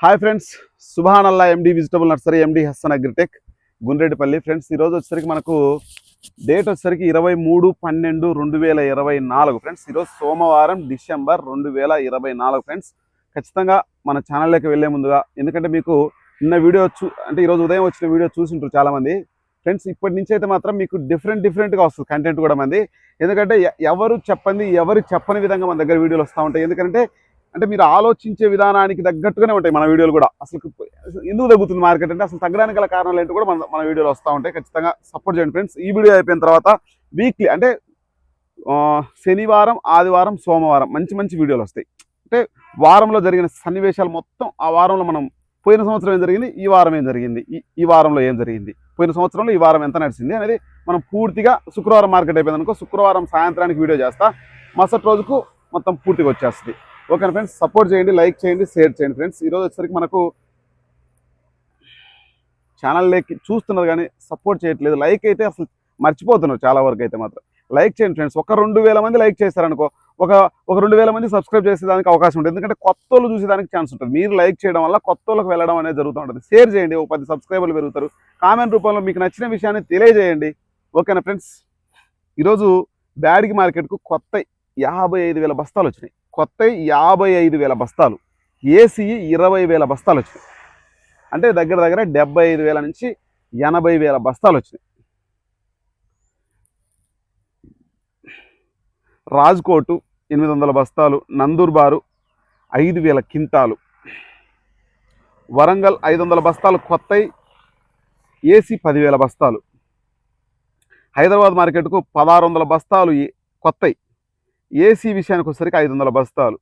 Hi friends సుభానల్లా MD vegetable nursery MD Hassan agritech Gundreddipalli friends ఈరోజు వచ్చేసరికి మనకు date వచ్చేసరికి ఇరవై మూడు పన్నెండు రెండు వేల ఇరవై నాలుగు. ఫ్రెండ్స్ ఈరోజు సోమవారం డిసెంబర్ రెండు వేల ఇరవై నాలుగు. ఫ్రెండ్స్ ఖచ్చితంగా మన ఛానల్లోకి వెళ్ళే ముందుగా ఎందుకంటే మీకు నిన్న వీడియో చూ అంటే ఈరోజు ఉదయం వచ్చిన వీడియో చూసింటారు చాలామంది. ఫ్రెండ్స్ ఇప్పటి నుంచి అయితే మాత్రం మీకు డిఫరెంట్ డిఫరెంట్గా వస్తుంది కంటెంట్ కూడా మంది. ఎందుకంటే ఎవరు చెప్పండి ఎవరు చెప్పని విధంగా మన దగ్గర వీడియోలు వస్తూ ఉంటాయి. ఎందుకంటే అంటే మీరు ఆలోచించే విధానానికి తగ్గట్టుగానే ఉంటాయి మన వీడియోలు కూడా. అసలు ఎందుకు తగ్గుతుంది మార్కెట్ అంటే అసలు తగ్గడానికి గల కారణాలు ఏంటో కూడా మన మన వీడియోలు వస్తూ ఉంటాయి. ఖచ్చితంగా సపోర్ట్ చేయండి ఫ్రెండ్స్ ఈ వీడియో అయిపోయిన తర్వాత వీక్లీ అంటే శనివారం ఆదివారం సోమవారం మంచి మంచి వీడియోలు వస్తాయి. అంటే వారంలో జరిగిన సన్నివేశాలు మొత్తం ఆ వారంలో మనం పోయిన సంవత్సరం ఏం జరిగింది? ఈ వారం ఏం జరిగింది? ఈ ఈ వారంలో ఏం జరిగింది? పోయిన సంవత్సరంలో ఈ వారం ఎంత నడిచింది అనేది మనం పూర్తిగా శుక్రవారం మార్కెట్ అయిపోయింది అనుకో శుక్రవారం సాయంత్రానికి వీడియో చేస్తా. మరుసటి రోజుకు మొత్తం పూర్తిగా వచ్చేస్తుంది. ఓకే ఫ్రెండ్స్ సపోర్ట్ చేయండి లైక్ చేయండి షేర్ చేయండి ఫ్రెండ్స్. ఈరోజు వచ్చేసరికి మనకు ఛానల్లోకి చూస్తున్నారు కానీ సపోర్ట్ చేయట్లేదు. లైక్ అయితే అసలు మర్చిపోతున్నారు చాలా వరకు అయితే మాత్రం. లైక్ చేయండి ఫ్రెండ్స్. ఒక రెండు వేల మంది లైక్ చేస్తారనుకో ఒక ఒక రెండు వేల మంది సబ్స్క్రైబ్ చేసేదానికి అవకాశం ఉంటుంది. ఎందుకంటే కొత్త వాళ్ళు చూసేదానికి ఛాన్స్ ఉంటుంది. మీరు లైక్ చేయడం వల్ల కొత్త వాళ్ళకి వెళ్ళడం అనేది జరుగుతూ ఉంటుంది. షేర్ చేయండి. ఒక పది సబ్స్క్రైబర్లు పెరుగుతారు. కామెంట్ రూపంలో మీకు నచ్చిన విషయాన్ని తెలియజేయండి. ఓకేనా ఫ్రెండ్స్ ఈరోజు బ్యాడిగి మార్కెట్కు కొత్త యాభై ఐదు వేల బస్తాలు వచ్చినాయి. కొత్త యాభై ఐదు వేల బస్తాలు. ఏసీ ఇరవై వేల బస్తాలు వచ్చినాయి. అంటే దగ్గర దగ్గర డెబ్బై ఐదు వేల నుంచి ఎనభై వేల బస్తాలు వచ్చినాయి. రాజ్కోటు ఎనిమిది వందల బస్తాలు నందూర్బారు ఐదు వేల కింటాలు. వరంగల్ ఐదు వందల బస్తాలు కొత్త ఏసీ పదివేల బస్తాలు. హైదరాబాద్ మార్కెట్కు పదహారు వందల బస్తాలు కొత్తవి ఏసీ విషయానికి వచ్చేసరికి ఐదు వందల బస్తాలు.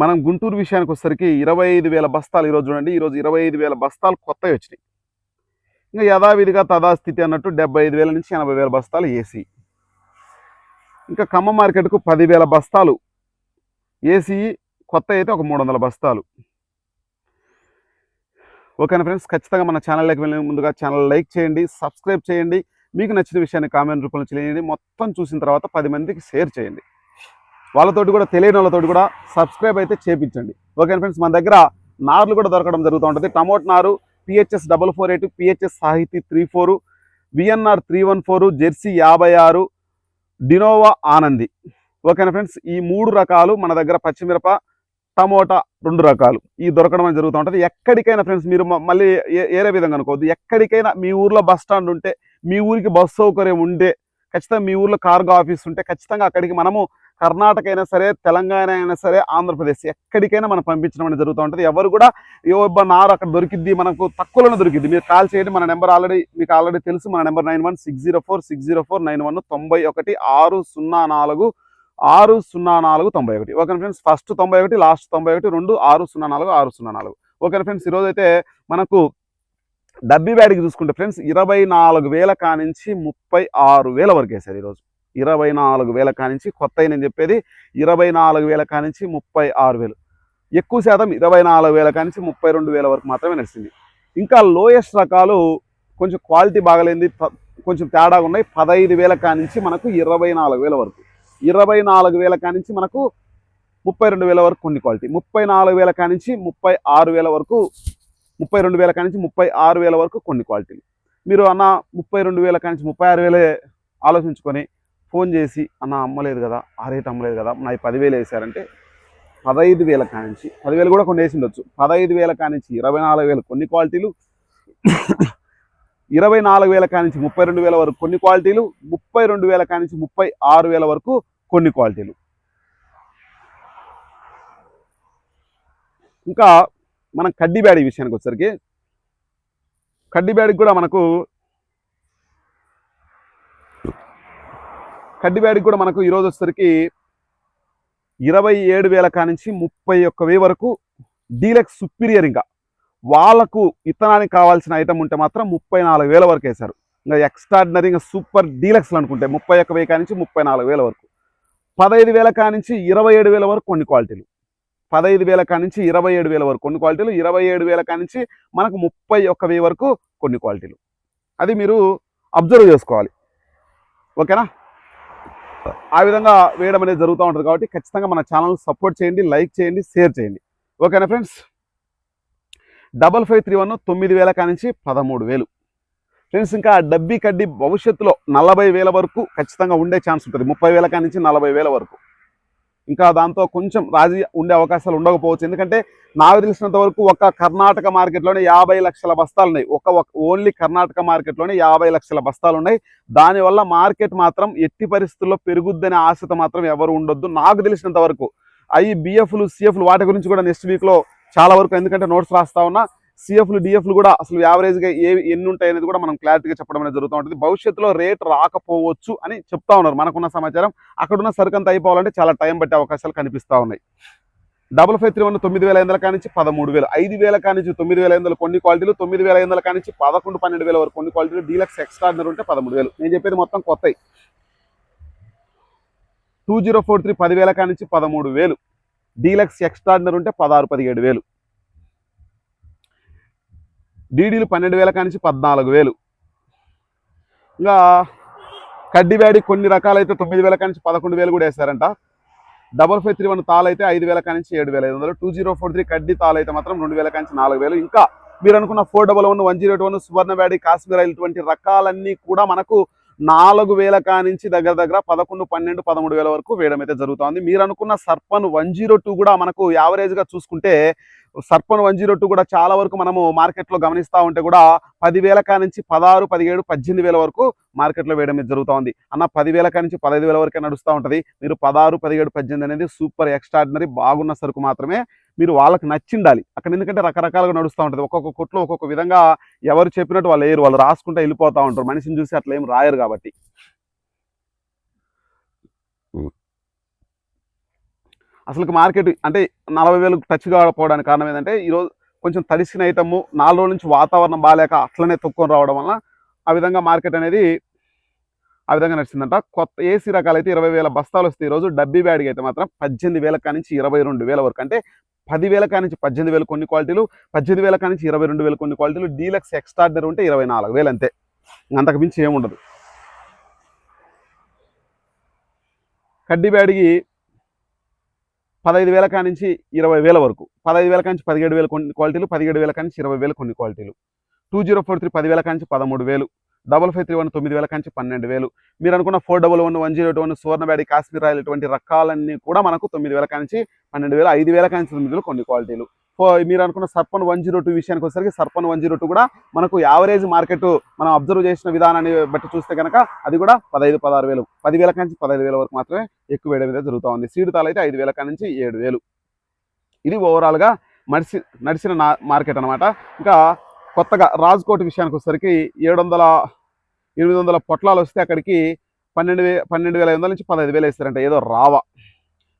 మనం గుంటూరు విషయానికి వచ్చేసరికి ఇరవై ఐదు వేల బస్తాలు ఈరోజు చూడండి. ఈరోజు ఇరవై ఐదు వేల బస్తాలు కొత్తవి వచ్చినాయి. ఇంకా యథావిధిగా తదాస్థితి అన్నట్టు డెబ్బై ఐదు వేల నుంచి ఎనభై వేల బస్తాలు ఏసీ. ఇంకా ఖమ్మం మార్కెట్కు పదివేల బస్తాలు. ఏసీ కొత్త అయితే ఒక మూడు వందల బస్తాలు. ఓకేనా ఫ్రెండ్స్? ఖచ్చితంగా మన ఛానల్లోకి వెళ్ళే ముందుగా ఛానల్ లైక్ చేయండి సబ్స్క్రైబ్ చేయండి. మీకు నచ్చిన విషయాన్ని కామెంట్ రూపంలో చేయండి మొత్తం చూసిన తర్వాత పది మందికి షేర్ చేయండి. వాళ్ళతోటి కూడా తెలియని వాళ్ళతోటి కూడా సబ్స్క్రైబ్ అయితే చేపించండి. ఓకే ఫ్రెండ్స్ మన దగ్గర నార్లు కూడా దొరకడం జరుగుతూ ఉంటుంది. టమోట్ నారు PHS double four eight PHS Sahiti three four VNR three one four Jersey యాభై ఆరు డినోవా ఆనంది. ఓకేనా ఫ్రెండ్స్ ఈ మూడు రకాలు మన దగ్గర పచ్చిమిరప టమోటా రెండు రకాలు. ఈ దొరకడం అనేది జరుగుతూ ఉంటుంది. ఎక్కడికైనా ఫ్రెండ్స్ మీరు మళ్ళీ ఏ- ఏరే విధంగా అనుకోవద్దు. ఎక్కడికైనా మీ ఊర్లో బస్ స్టాండ్ ఉంటే మీ ఊరికి బస్సు సౌకర్యం ఉంటే ఖచ్చితంగా మీ ఊర్లో కార్గో ఆఫీస్ ఉంటే ఖచ్చితంగా అక్కడికి మనము కర్ణాటక అయినా సరే తెలంగాణ అయినా సరే ఆంధ్రప్రదేశ్ ఎక్కడికైనా మనం పంపించడం అనేది జరుగుతూ ఉంటుంది. ఎవరు కూడా యోబ్బ నారు అక్కడ దొరికిద్ది మనకు తక్కువలోనే దొరికిద్ది. మీరు కాల్ చేయండి మన నెంబర్ ఆల్రెడీ మీకు ఆల్రెడీ తెలుసు మన number nine one six zero four six zero four nine one తొంభై ఒకటి ఆరు సున్నా నాలుగు ఆరు సున్నా నాలుగు తొంభై ఒకటి. ఓకే ఫ్రెండ్స్ ఫస్ట్ తొంభై ఒకటి లాస్ట్ తొంభై ఒకటి రెండు ఆరు సున్నా నాలుగు ఆరు సున్నా నాలుగు. ఓకే ఫ్రెండ్స్ ఈరోజు అయితే మనకు డబ్బీ బ్యాడ్కి చూసుకుంటే ఫ్రెండ్స్ ఇరవై నాలుగు వేల కానించి ముప్పై ఆరు వేల వరకు వేశారు ఈరోజు. ఇరవై నాలుగు వేల కానించి కొత్త నేను చెప్పేది ఇరవై నాలుగు వేల కానించి ముప్పై ఆరు వేలు. ఎక్కువ శాతం ఇరవై నాలుగు వేల కానించి ముప్పై రెండు వేల వరకు మాత్రమే నడిచింది. ఇంకా లోయెస్ట్ రకాలు కొంచెం క్వాలిటీ బాగలేంది కొంచెం తేడాగా ఉన్నాయి. పదహైదు వేల కానించి మనకు ఇరవై నాలుగు వేల వరకు. ఇరవై నాలుగు వేల కానించి మనకు ముప్పై రెండు వేల వరకు కొన్ని క్వాలిటీ. ముప్పై నాలుగు వేల కానించి ముప్పై ఆరు వేల వరకు ముప్పై రెండు వేల కానించి ముప్పై ఆరు వేల వరకు కొన్ని క్వాలిటీలు. మీరు అన్న ముప్పై రెండు వేల కానించి ముప్పై ఆరు వేలే ఆలోచించుకొని ఫోన్ చేసి అన్న అమ్మలేదు కదా ఆ రేట్ అమ్మలేదు కదా నా పదివేలు వేసారంటే పదహైదు వేల కానించి పదివేలు కూడా కొన్ని వేసి ఉండొచ్చు పదహైదు వేల కానించి ఇరవై నాలుగు వేలు కొన్ని క్వాలిటీలు. ఇరవై నాలుగు వేల కానించి ముప్పై రెండు వేల వరకు కొన్ని క్వాలిటీలు. ముప్పై రెండు వేల కానించి ముప్పై ఆరు వేల వరకు కొన్ని క్వాలిటీలు. ఇంకా మనం కడ్డీబ్యాడి విషయానికి వచ్చేసరికి కడ్డీబ్యాడికి కూడా మనకు కడ్డీబ్యాడికి కూడా మనకు ఈరోజు వచ్చేసరికి ఇరవై ఏడు వేల కానించి ముప్పై ఒక్క వెయ్యి వరకు డీలక్స్ సుపీరియర్ ఇంకా. వాళ్ళకు ఇత్తనానికి కావాల్సిన ఐటమ్ ఉంటే మాత్రం ముప్పై నాలుగు వేల వరకు వేశారు. ఇంకా ఎక్స్ట్రాడినరీ ఇంకా సూపర్ డీలక్స్లు అనుకుంటే ముప్పై ఒక్క వెయ్యి కానించి ముప్పై నాలుగు వేల వరకు. పదహైదు వేల కానించి ఇరవై ఏడు వేల వరకు కొన్ని క్వాలిటీలు. పదహైదు వేల కానించి ఇరవై ఏడు వేల వరకు కొన్ని క్వాలిటీలు ఇరవై ఏడు వేల కానించి మనకు ముప్పై ఒక్క వెయ్యి వరకు కొన్ని క్వాలిటీలు. అది మీరు అబ్జర్వ్ చేసుకోవాలి. ఓకేనా? ఆ విధంగా వేయడం అనేది జరుగుతూ ఉంటుంది కాబట్టి ఖచ్చితంగా మన ఛానల్ సపోర్ట్ చేయండి లైక్ చేయండి షేర్ చేయండి. ఓకేనా friends? Double five three one తొమ్మిది వేల కానించి పదమూడు వేలు. ఫ్రెండ్స్ ఇంకా డబ్బీ కడ్డీ భవిష్యత్తులో నలభై వేల వరకు ఖచ్చితంగా ఉండే ఛాన్స్ ఉంటుంది. ముప్పై వేల కానించి నలభై వేల వరకు. ఇంకా దాంతో కొంచెం రాజీ ఉండే అవకాశాలు ఉండకపోవచ్చు. ఎందుకంటే నాకు తెలిసినంత వరకు ఒక కర్ణాటక మార్కెట్లోనే యాభై లక్షల బస్తాలు ఉన్నాయి. ఒక ఓన్లీ కర్ణాటక మార్కెట్లోనే యాభై లక్షల బస్తాలు ఉన్నాయి. దానివల్ల మార్కెట్ మాత్రం ఎట్టి పరిస్థితుల్లో పెరుగుద్దనే ఆశతో మాత్రం ఎవరు ఉండొద్దు. నాకు తెలిసినంత వరకు అవి బిఎఫ్లు సిఎఫ్లు వాటి గురించి కూడా నెక్స్ట్ వీక్లో చాలా వరకు ఎందుకంటే నోట్స్ రాస్తా ఉన్నా. సిఎఫ్లు డిఎఫ్లు కూడా అసలు యావరేజ్గా ఏ ఎన్ని ఉంటాయి అనేది కూడా మనం క్లారిటీగా చెప్పడం అనేది జరుగుతూ ఉంటుంది. భవిష్యత్తులో రేట్ రాకపోవచ్చు అని చెప్తా ఉన్నారు. మనకున్న సమాచారం అక్కడున్న సరుకంతా అయిపోవాలంటే చాలా టైం పట్టే అవకాశాలు కనిపిస్తూ ఉన్నాయి. డబుల్ ఫైవ్ త్రీ వన్ తొమ్మిది వేల ఐదు కానించి పదమూడు వేలు ఐదు వేల కానించి తొమ్మిది వేల ఐదు వందలు కొన్ని క్వాలిటీలు తొమ్మిది వేల ఐదు వందల కానించి పదకొండు పన్నెండు వేల వరకు కొన్ని క్వాలిటీలు డీలక్స్ ఎక్స్ట్రాడినర్ ఉంటే పదమూడు వేలు. నేను చెప్పేది మొత్తం కొత్తవి టూ జీరో ఫోర్ త్రీ పదివేల కానించి పదమూడు వేలు. డీలక్స్ ఎక్స్ట్రాడినర్ ఉంటే పదహారు పదిహేడు వేలు. డీడీలు పన్నెండు వేల కానించి పద్నాలుగు వేలు. ఇంకా కడ్డిబ్యాడి కొన్ని రకాలైతే తొమ్మిది వేల కానించి పదకొండు వేలు కూడా వేశారంట డబల్ ఫైవ్ త్రీ వన్ తాలైతే అయితే ఐదు వేల కానించి ఏడు వేల ఐదు వందలు. టూ జీరో ఫోర్ త్రీ కడ్డీ తాలైతే మాత్రం రెండు వేల కానించి నాలుగు వేలు. ఇంకా మీరు అనుకున్న four double one one zero eight one Suvarna బ్యాడి Kashmir ఇటువంటి రకాలన్నీ కూడా మనకు నాలుగు వేల కానించి దగ్గర దగ్గర పదకొండు పన్నెండు పదమూడు వేల వరకు వేయడం అయితే జరుగుతుంది. మీరు అనుకున్న సర్పన్ వన్ జీరో టూ కూడా మనకు యావరేజ్గా చూసుకుంటే సర్పన్ వన్ జీరో టూ కూడా చాలా వరకు మనము మార్కెట్లో గమనిస్తూ ఉంటే కూడా పదివేల కానించి పదహారు పదిహేడు పద్దెనిమిది వేల వరకు మార్కెట్లో వేయడం అయితే జరుగుతూ ఉంది. అన్న పదివేల కానించి పదహైదు వేల వరకే నడుస్తూ ఉంటుంది. మీరు పదహారు పదిహేడు పద్దెనిమిది అనేది సూపర్ ఎక్స్ట్రాడినరీ బాగున్న సరుకు మాత్రమే మీరు వాళ్ళకి నచ్చిండాలి. అక్కడ ఎందుకంటే రకరకాలుగా నడుస్తూ ఉంటుంది. ఒక్కొక్క కొట్లో ఒక్కొక్క విధంగా ఎవరు చెప్పినట్టు వాళ్ళు వేయరు. వాళ్ళు రాసుకుంటే వెళ్ళిపోతూ ఉంటారు. మనిషిని చూసి అట్లా ఏం రాయరు కాబట్టి. అసలు మార్కెట్ అంటే నలభై వేలు టచ్ కాకపోవడానికి కారణం ఏంటంటే ఈరోజు కొంచెం తడిసిన ఐటమ్ నాలుగు రోజుల నుంచి వాతావరణం బాగాలేక అట్లనే తొక్కుని రావడం వల్ల ఆ విధంగా మార్కెట్ అనేది ఆ విధంగా నడిచిందంట. కొత్త ఏసీ రకాలైతే ఇరవై వేల బస్తాలు వస్తాయి ఈరోజు డబ్బీ బ్యాడ్కి అయితే మాత్రం పద్దెనిమిది వేల కానించి ఇరవై రెండు వేల వరకు. అంటే పదివేల కానించి పద్దెనిమిది వేల కొన్ని క్వాలిటీలు పద్దెనిమిది వేల కానించి ఇరవై రెండు వేల కొన్ని క్వాలిటీలు డీలక్స్ ఎక్స్ట్రాడినరీ ఉంటే ఇరవై నాలుగు వేలు అంతే. అంతకు మించి ఏముండదు. కడ్డీ బ్యాడ్కి పదహైదు వేల కానించి ఇరవై వేల వరకు. పదహైదు వేల కానించి పదిహేడు వేల కొన్ని క్వాలిటీలు పదిహేడు వేల కానించి ఇరవై వేలు కొన్ని క్వాలిటీలు. టూ జీరో ఫోర్ త్రీ పదివేల కానించి పదమూడు వేలు. డబల్ ఫైవ్ త్రీ వన్ తొమ్మిది వేల కానించి పన్నెండు వేలు. మీరు అనుకున్న four double one one zero one Suvarna బ్యాడి Kashmir royal ఇటువంటి రకాలన్నీ కూడా మనకు తొమ్మిది వేల కానించి పన్నెండు వేలు ఐదు వేల కానించి తొమ్మిది వేలు కొన్ని క్వాలిటీలు. మీరు అనుకున్న సర్పన్ వన్ జీరో టూ విషయానికి వచ్చేసరికి సర్పన్ వన్ జీరో టూ కూడా మనకు యావరేజ్ మార్కెట్ మనం అబ్జర్వ్ చేసిన విధానాన్ని బట్టి చూస్తే కనుక అది కూడా పదహైదు పదహారు వేలు. పదివేల నుంచి పదహైదు వేల వరకు మాత్రమే ఎక్కువ వేయడం అయితే జరుగుతూ ఉంది. సీడ్ తాలు అయితే ఐదు వేల నుంచి ఏడు వేలు. ఇది ఓవరాల్గా నడిచి నడిచిన నా మార్కెట్ అనమాట ఇంకా కొత్తగా రాజ్కోట్ విషయానికి వచ్చేసరికి ఏడు వందల ఎనిమిది వందల పొట్లాలు వస్తే అక్కడికి పన్నెండు వే పన్నెండు వేల ఐదు వందల నుంచి పదహైదు వేలు వేస్తారంట. ఏదో రావా.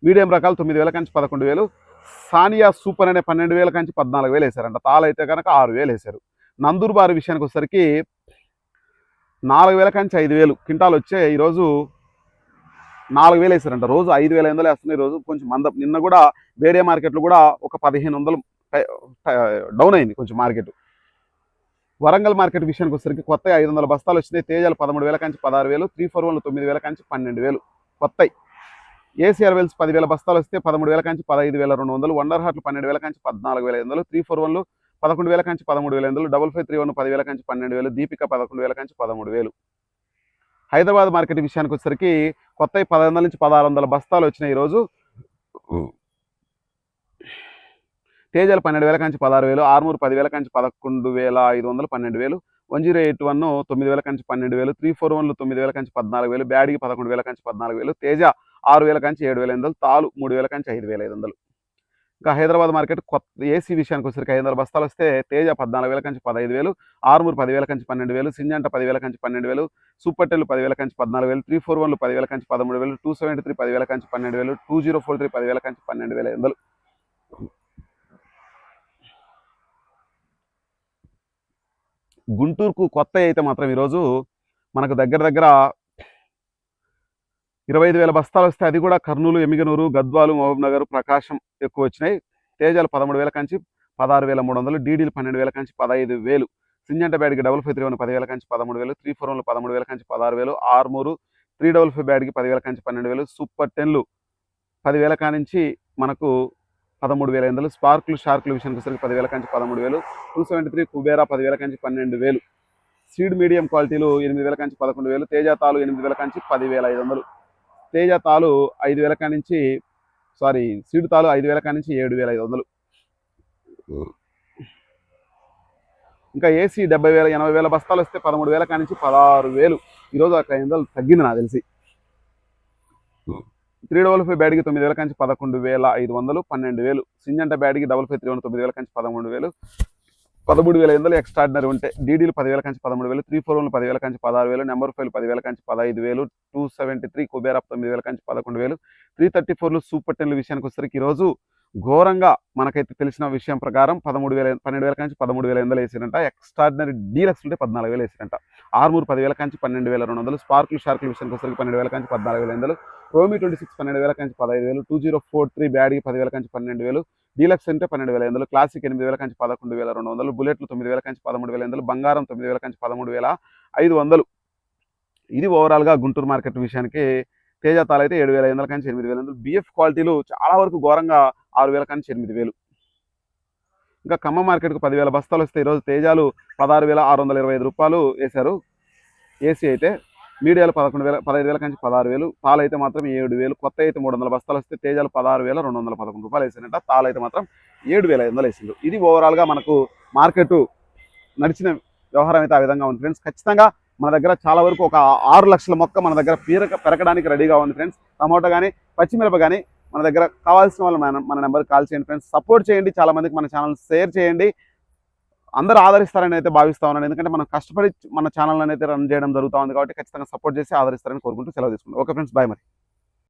మీడియం రకాలు తొమ్మిది వేల కంచి పదకొండు వేలు. సానియా సూపర్ అనే పన్నెండు వేల కంచి పద్నాలుగు వేలు వేశారంట. తాలు అయితే కనుక ఆరు వేలు వేశారు. నందూర్బారి విషయానికి వచ్చేసరికి నాలుగు వేల కంచి ఐదు వేలు క్వింటాల్ వచ్చే ఈరోజు నాలుగు వేలు వేశారంట. రోజు ఐదు వేల ఐదు వేస్తున్నాయి రోజు కొంచెం మంద నిన్న కూడా వేరే మార్కెట్లో కూడా ఒక పదిహేను వందలు డౌన్ అయింది కొంచెం మార్కెట్. వరంగల్ మార్కెట్ విషయానికి వచ్చేసరికి కొత్త ఐదు వందల బస్తాలు వచ్చినాయి. తేజాలు పదమూడు వేల కంచి పదహారు వేలు త్రీ ఫోర్ వన్లు తొమ్మిది వేల కంచి పన్నెండు వేలు కొత్తయి. ఏసీఆర్ వెల్స్ పదివేల బస్తాలు వస్తే పదమూడు వేల కంచి పదహైదు వేల రెండు వందలు వండర్ హాట్లు పన్నెండు వేల కంచి పద్నాలుగు వేల ఐదు వందలు త్రీ ఫోర్ వన్లు పదకొండు వేల కంచి పదమూడు వేల ఎందులు వందలు డబల్ ఫైవ్ త్రీ వన్ పదివేల కంచి పన్నెండు వేలు దీపిక పదకొండు వేల కంచి పదమూడు వేలు. హైదరాబాద్ మార్కెట్ విషయానికి వచ్చేసరికి కొత్త పదహారు వందల నుంచి పదహారు వందల బస్తాలు వచ్చినాయి ఈరోజు. తేజాలు పన్నెండు వేల కంచి పదహారు వేలు ఆర్మూరు పదివేల కంచి పదకొండు వేల ఐదు వందలు పన్నెండు వేలు వన్ జీరో ఎయిట్ వన్ తొమ్మిది వేల కంచి పన్నెండు వేలు త్రీ ఫోర్ వన్లు తొమ్మిది వేల కంచి పద్నాలుగు వేలు బ్యాడ్కి పదకొండు వేల కంచి పద్నాలుగు వేలు తేజ ఆరు వేల కంచి ఏడు వేల ఐదు వందలు తాలు మూడు వేల కంచి ఐదు వేల ఐదు వందలు. ఇంకా హైదరాబాద్ మార్కెట్ కొత్త ఏసీ విషయానికి వచ్చేసరికి ఐదు వందల బస్తాలు వస్తే తేజ పద్నాలుగు వేల కంచి పదహైదు వేలు ఆరుమూరు పదివేల కంచి పన్నెండు వేలు సింజంట పదివేల కంచి పన్నెండు వేలు సూపర్ టెల్ పదివేల కంచి పద్నాలుగు వేలు త్రీ ఫోర్ వన్లు పదివేల కంచి పదమూడు వేలు టూ సెవెంటీ త్రీ పదివేల కంచి పన్నెండు వేలు టూ జీరో ఫోర్ త్రీ పదివేల కంచి పన్నెండు వేల ఐదు వందలు. గుంటూరుకు కొత్త అయితే మాత్రం ఈరోజు మనకు దగ్గర దగ్గర ఇరవై ఐదు వేల బస్తాలు వస్తే అది కూడా కర్నూలు ఎమిగనూరు గద్వాలు మహబూబ్ నగర్ ప్రకాశం ఎక్కువ వచ్చినాయి. తేజాలు పదమూడు వేల కంచి పదహారు వేల మూడు వందలు డీడీలు పన్నెండు వేల కంచి పదహైదు వేలు. సింజంటబ్యాడ్కి డబుల్ ఫైవ్ త్రీ వన్ పదివేల కంచి పదమూడు వేలు త్రీ ఫోర్ వన్లు పదమూడు వేల కంచి పదహారు వేలు ఆర్మూరు త్రీ డబుల్ ఫైవ్ బ్యాడ్కి పదివేల కంచి పన్నెండు వేలు సూపర్ టెన్లు పదివేల కానించి మనకు పదమూడు వేల ఐదు వందలు స్పార్కులు షార్కులు విషయానికి వచ్చేసరికి పదివేల కంచి పదమూడు వేలు టూ సెవెంటీ త్రీ కుబేరా పదివేల కంచి పన్నెండు వేలు. సీడ్ మీడియం క్వాలిటీలు ఎనిమిది వేల కంచి పదకొండు వేలు తేజాతాలు ఎనిమిది వేల కంచి పదివేల ఐదు వందలు. తేజ తాలు ఐదు వేల కాడి నుంచి సారీ సీడ్ తాలు ఐదు వేల కాడి నుంచి ఏడు వేల ఐదు వందలు. ఇంకా ఏసీ డెబ్బై వేల ఎనభై వేల బస్తాలు వస్తే పదమూడు వేల కాడి నుంచి పదహారు వేలు. ఈరోజు అక్కడ ఐదు వందలు తగ్గింది నాకు తెలిసి. త్రీ డబల్ ఫైవ్ బ్యాడ్కి తొమ్మిది వేల కంచి పదకొండు వేల ఐదు వందలు పన్నెండు వేలు. సింజంట బ్యాడ్కి డబల్ ఫైవ్ త్రీ వన్ తొమ్మిది వేల కంచి పదమూడు వేలు. పదమూడు వేల ఐదు వందలు ఎక్స్ట్రాడినరీ ఉంటే డీడీలు పదివేల కంచి పదమూడు వేలు త్రీ ఫోర్ వన్లు పదివేల కంచి పదహారు వేలు నెంబర్ ఫైవ్ పదివేల కంచి పదహైదు వేలు టూ సెవెంటీ త్రీ కుబేరా తొమ్మిది వేల కంచి పదకొండు వేలు త్రీ థర్టీ ఫోర్లు సూపర్ టెన్ల విషయానికి వచ్చేసరికి ఈరోజు ఘోరంగా మనకైతే తెలిసిన విషయం ప్రకారం పదమూడు వేల పన్నెండు వేల కంచి పదమూడు వేల ఎనిమిది వేసిరంట ఎక్స్ట్రాడినరీ డీలక్స్ ఉంటే పద్నాలుగు వేలు వేసిరంట ఆర్మూర్ పదివేల కంచి పన్నెండు వేల రెండు వందలు స్పార్కులు షార్కుల విషయానికి వచ్చేసరికి పన్నెండు వేల కంచి పద్నాలుగు వేల ఎనిమిది రోమీ ట్వంటీ సిక్స్ పన్నెండు వేల కంచి పదహైదు వేలు టూ జీరో ఫోర్ త్రీ బ్యాడ్కి పదివేల కంచి పన్నెండు వేలు డీలక్స్ అంటే పన్నెండు వేల ఎనిమిది క్లాసిక్ ఎనిమిది వేల కంచి పదకొండు వేల రెండు వందలు బుల్లెట్లు తొమ్మిది వేల కంచి పదమూడు వేల ఎనిమిది బంగారం తొమ్మిది వేల కంచి పదమూడు వేల ఐదు వందలు. ఇది ఓవరాల్గా గుంటూరు మార్కెట్ విషయానికి తేజాతాలు అయితే ఏడు వేల ఐదు వందల కంచి ఎనిమిది వేల ఎనిమిది బిఎఫ్ క్వాలిటీలు చాలా వరకు ఘోరంగా ఆరు వేల కంచి ఎనిమిది వేలు. ఇంకా ఖమ్మం మార్కెట్కు పదివేల బస్తాలు వస్తే ఈరోజు తేజాలు పదహారు వేల ఆరు వందల ఇరవై ఐదు రూపాయలు వేశారు. ఏసీ అయితే మీడియాలు పదకొండు వేల పదహైదు వేల కంచి పదహారు వేలు పాలు అయితే మాత్రం ఏడు వేలు కొత్త అయితే మూడు వందల బస్తాలు వస్తే తేజాలు పదహారు వేల రెండు వందల పదకొండు రూపాయలు వేసారంట తాలు అయితే మాత్రం ఏడు వేల ఐదు వందలు వేసిండు ఇది ఓవరాల్గా మనకు మార్కెట్ నడిచిన వ్యవహారం అయితే ఆ విధంగా ఉంది ఫ్రెండ్స్. ఖచ్చితంగా మన దగ్గర చాలా వరకు ఒక ఆరు లక్షల మొక్క మన దగ్గర పీరక పెరగడానికి రెడీగా ఉంది ఫ్రెండ్స్. టమాటో కానీ పచ్చిమిరప కానీ మన దగ్గర కావాల్సిన వాళ్ళు మన మన నెంబర్కి కాల్ చేయండి ఫ్రెండ్స్. సపోర్ట్ చేయండి చాలామందికి మన ఛానల్ షేర్ చేయండి. అందరూ ఆదరిస్తారని అయితే భావిస్తా ఉన్నాను. ఎందుకంటే మనం కష్టపడి మన ఛానల్ అయితే రన్ చేయడం జరుగుతూ ఉంది కాబట్టి ఖచ్చితంగా సపోర్ట్ చేసి ఆదరిస్తారని కోరుకుంటూ సెలవు తీసుకుంటాం ఓకే ఫ్రెండ్స్ బాయ్ మరి.